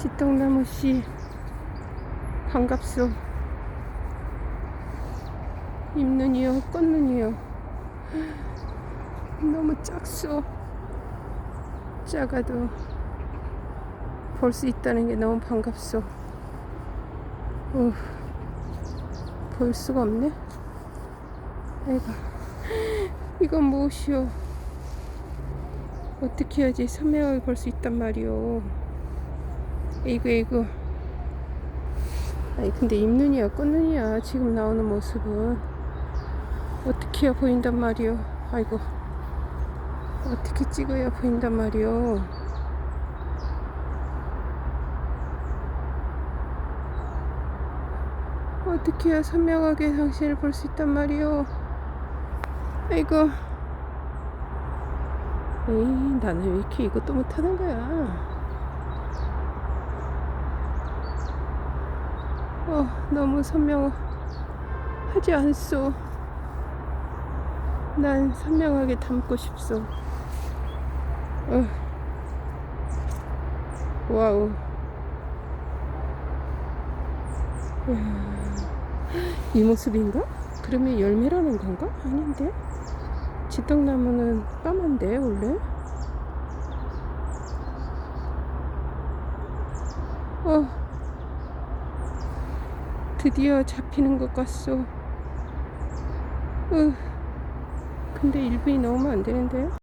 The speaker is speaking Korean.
지떡나무 씨. 반갑소. 입눈이요 꽃눈이요. 너무 작소. 작아도 볼 수 있다는 게 너무 반갑소. 어, 볼 수가 없네. 아이고. 이건 무엇이오? 어떻게 해야지 선명하게 볼수 있단 말이오 에이구 에이구. 아니 근데 입눈이야 꽃눈이야 지금 나오는 모습은 어떻게 해야 보인단 말이오. 아이고. 어떻게 찍어야 보인단 말이오. 어떻게 해야 선명하게 당신을 볼 수 있단 말이오. 아이고. 에이 나는 왜 이렇게 이것도 못하는 거야 어 너무 선명하지 않소. 난 선명하게 담고 싶소. 어. 와우. 이야, 이 모습인가? 그러면 열매라는 건가? 아닌데? 지떡나무는 까만데 원래? 어 드디어 잡히는 것 같소. 어 근데 1분이 넘으면 안 되는데요